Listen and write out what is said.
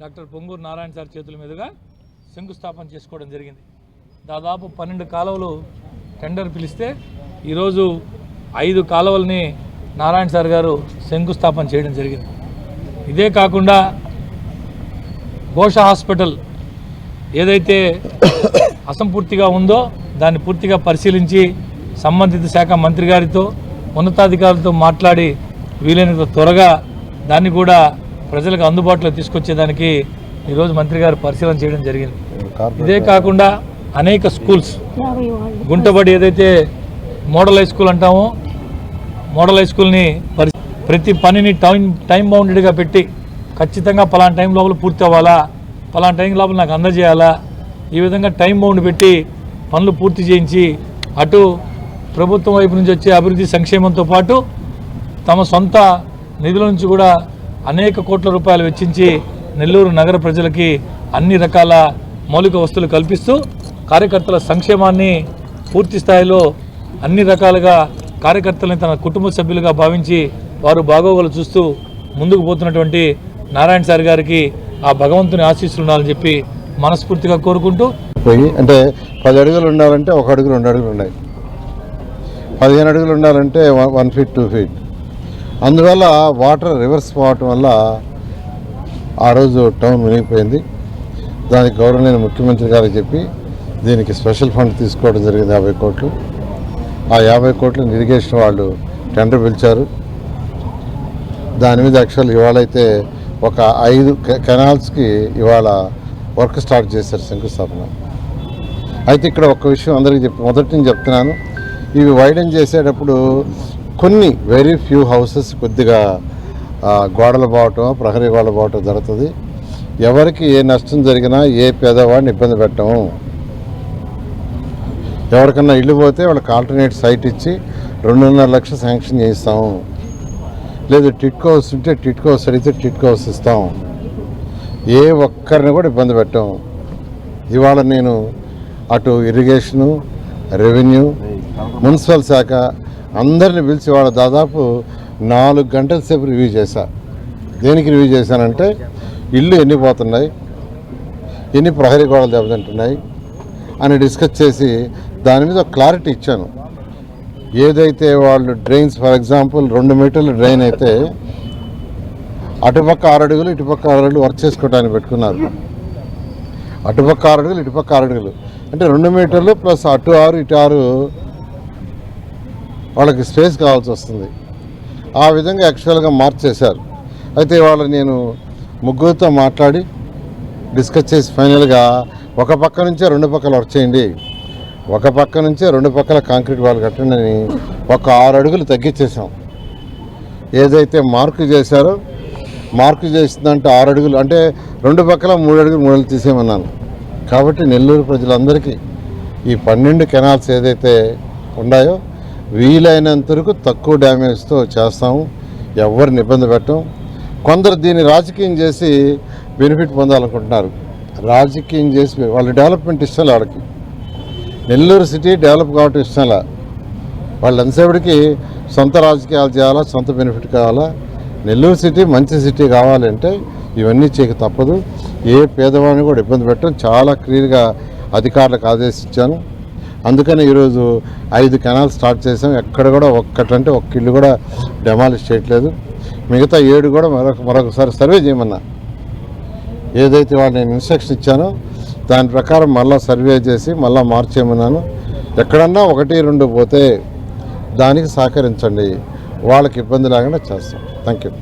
Doctor Ponguru Narayana sir చేతుల మీదుగా శంకుస్థాపన చేసుకోవడం జరిగింది. దాదాపు పన్నెండు కాలువలు టెండర్ పిలిస్తే ఈరోజు ఐదు కాలువల్ని నారాయణ సార్ గారు శంకుస్థాపన చేయడం జరిగింది. ఇదే కాకుండా ఘోష హాస్పిటల్ ఏదైతే అసంపూర్తిగా ఉందో దాన్ని పూర్తిగా పరిశీలించి సంబంధిత శాఖ మంత్రి గారితో ఉన్నతాధికారులతో మాట్లాడి వీలైనంత త్వరగా దాన్ని కూడా ప్రజలకు అందుబాటులో తీసుకొచ్చేదానికి ఈరోజు మంత్రి గారు పరిశీలన చేయడం జరిగింది. ఇదే కాకుండా అనేక స్కూల్స్. గుంటబడి ఏదైతే మోడల్ హై స్కూల్ అంటామో మోడల్ హై స్కూల్ని పరి ప్రతి పనిని టైం టైం బౌండెడ్గా పెట్టి ఖచ్చితంగా పలానా టైం లోపల పూర్తి అవ్వాలా పలానా టైం లోపల నాకు అందజేయాలా ఈ విధంగా టైం బౌండ్ పెట్టి పనులు పూర్తి చేయించి అటు ప్రభుత్వం వైపు నుంచి వచ్చే అభివృద్ధి సంక్షేమంతో పాటు తమ సొంత నిధుల నుంచి కూడా అనేక కోట్ల రూపాయలు వెచ్చించి నెల్లూరు నగర ప్రజలకి అన్ని రకాల మౌలిక వస్తువులు కల్పిస్తూ కార్యకర్తల సంక్షేమాన్ని పూర్తి స్థాయిలో అన్ని రకాలుగా కార్యకర్తలని తన కుటుంబ సభ్యులుగా భావించి వారు బాగోగులు చూస్తూ ముందుకు పోతున్నటువంటి నారాయణ సార్ గారికి ఆ భగవంతుని ఆశీస్సులు ఉండాలని చెప్పి మనస్ఫూర్తిగా కోరుకుంటూ పోయి అంటే పది అడుగులు ఉండాలంటే ఒక అడుగు రెండు అడుగులు ఉన్నాయి. పదిహేను అడుగులు ఉండాలంటే one- one feet two feet. అందువల్ల వాటర్ రివర్స్ పోవటం వల్ల ఆ రోజు టౌన్ మునిగిపోయింది. దానికి గౌరవనీయ ముఖ్యమంత్రి గారికి చెప్పి దీనికి స్పెషల్ ఫండ్ తీసుకోవడం జరిగింది యాభై కోట్లు. ఆ యాభై కోట్లు ఇరిగేషన్ వాళ్ళు టెండర్ పిలిచారు. దాని మీద యాక్చువల్ ఇవాళైతే ఒక ఐదు కె- కెనాల్స్కి ఇవాళ వర్క్ స్టార్ట్ చేశారు శంకుస్థాపన. అయితే ఇక్కడ ఒక విషయం అందరికీ చెప్పి మొదటి నుంచి చెప్తున్నాను. ఇవి వైడెన్ చేసేటప్పుడు కొన్ని వెరీ ఫ్యూ హౌసెస్ కొద్దిగా గోడలు పోవటం ప్రహరీ గోడలు పోవటం జరుగుతుంది. ఎవరికి ఏ నష్టం జరిగినా ఏ పేదవాడిని ఇబ్బంది పెట్టము. ఎవరికన్నా ఇల్లు పోతే వాళ్ళకి ఆల్టర్నేట్ సైట్ ఇచ్చి రెండున్నర లక్షలు శాంక్షన్ చేయిస్తాము. లేదు టిట్కో హౌస్ ఉంటే టిట్కో హౌస్ అడిగితే టిట్కో హౌస్ ఇస్తాం ఏ ఒక్కరిని కూడా ఇబ్బంది పెట్టాం ఇవాళ నేను అటు ఇరిగేషను రెవెన్యూ మున్సిపల్ శాఖ అందరిని పిలిచి వాళ్ళ దాదాపు నాలుగు గంటల సేపు రివ్యూ చేశా. దేనికి రివ్యూ చేశానంటే ఇల్లు ఎన్ని పోతున్నాయి ఎన్ని ప్రహరీ గోడలు దెబ్బతింటున్నాయి అని డిస్కస్ చేసి దాని మీద క్లారిటీ ఇచ్చాను. ఏదైతే వాళ్ళు డ్రైన్స్ ఫర్ ఎగ్జాంపుల్ రెండు మీటర్ల డ్రైన్ అయితే అటుపక్క ఆరు అడుగులు ఇటుపక్క ఆరు అడుగులు వర్క్ చేసుకోవడానికి పెట్టుకున్నారు. అటుపక్క ఆరు అడుగులు ఇటుపక్క ఆరు అడుగులు. అంటే రెండు మీటర్లు ప్లస్ అటు ఆరు ఇటు ఆరు వాళ్ళకి స్పేస్ కావాల్సి వస్తుంది. ఆ విధంగా యాక్చువల్గా మార్చేశారు అయితే వాళ్ళు నేను ముగ్గురితో మాట్లాడి డిస్కస్ చేసి ఫైనల్గా ఒక పక్క నుంచే రెండు పక్కల వర్క్ చేయండి. ఒక పక్క నుంచే రెండు పక్కల కాంక్రీట్ వాళ్ళు కట్టండి అని ఒక ఆరు అడుగులు తగ్గించేసాం ఏదైతే మార్కు చేశారో మార్కు చేసిందంటే ఆరు అడుగులు అంటే రెండు పక్కల మూడు అడుగులు మూడు అడుగులు తీసేయమన్నాను. కాబట్టి నెల్లూరు ప్రజలందరికీ ఈ పన్నెండు కెనాల్స్ ఏదైతే ఉన్నాయో వీలైనంత వరకు తక్కువ డ్యామేజ్తో చేస్తాము. ఎవరిని ఇబ్బంది పెట్టం. కొందరు దీన్ని రాజకీయం చేసి బెనిఫిట్ పొందాలనుకుంటున్నారు. రాజకీయం చేసి వాళ్ళ డెవలప్మెంట్ ఇష్టం వాళ్ళకి. నెల్లూరు సిటీ డెవలప్ కావటం ఇష్టంలా వాళ్ళు ఎంతసేపటికి సొంత రాజకీయాలు చేయాలా సొంత బెనిఫిట్ కావాలా? నెల్లూరు సిటీ మంచి సిటీ కావాలంటే ఇవన్నీ చేయక తప్పదు. ఏ పేదవాడిని కూడా ఇబ్బంది పెట్టడం చాలా క్లియర్గా అధికారులకు ఆదేశించాను. అందుకని ఈరోజు ఐదు కెనాల్ స్టార్ట్ చేసాం ఎక్కడ కూడా ఒక్కటంటే ఒక్క ఇల్లు కూడా డెమాలిష్ చేయట్లేదు. మిగతా ఏడు కూడా మరొక మరొకసారి సర్వే చేయమన్నా. ఏదైతే వాళ్ళు నేను ఇన్స్ట్రక్షన్ ఇచ్చానో దాని ప్రకారం మళ్ళీ సర్వే చేసి మళ్ళీ మార్చేయమన్నాను ఎక్కడన్నా ఒకటి రెండు పోతే దానికి సహకరించండి. వాళ్ళకి ఇబ్బంది లేకుండా చేస్తాం. Thank you